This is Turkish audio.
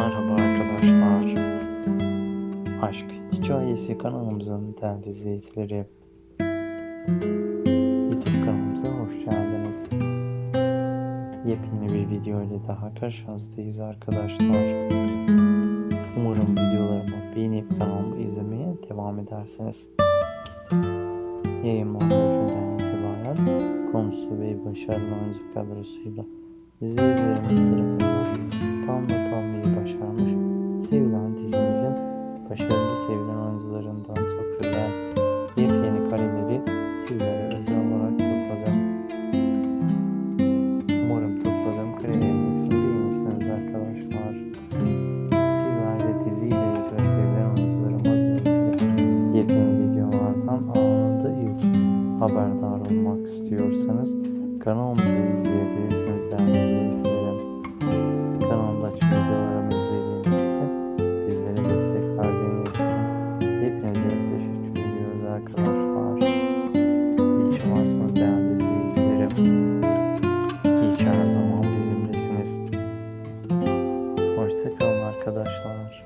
Merhaba arkadaşlar. Aşk Hikayesi kanalımızın değerli izleyicileri. YouTube kanalımıza hoş geldiniz. Yepyeni bir video ile daha karşınızdayız arkadaşlar. Umarım videolarımı beğenip kanalımı izlemeye devam edersiniz. Yayınlandığı günden itibaren konusu ve başarılı oyuncu kadrosuyla izleyicilerimiz tarafından sevilen dizimizin başarılı sevilen oyuncularından çok güzel yepyeni kareleri sizlere özel olarak topladım. Umarım topladığım karelerin hepsini beğenirsiniz arkadaşlar. Sizler de diziyle ilgili sevilen oyuncularımızla ilgili yepyeni videolardan anında ilk haberdar olmak istiyorsanız kanalımızı izleyebilirsiniz değerli izleyicilerim. Arkadaşlar. İyi ki varsınız değerli izleyicilerim. İyi ki her zaman bizimlesiniz. Hoşçakalın arkadaşlar.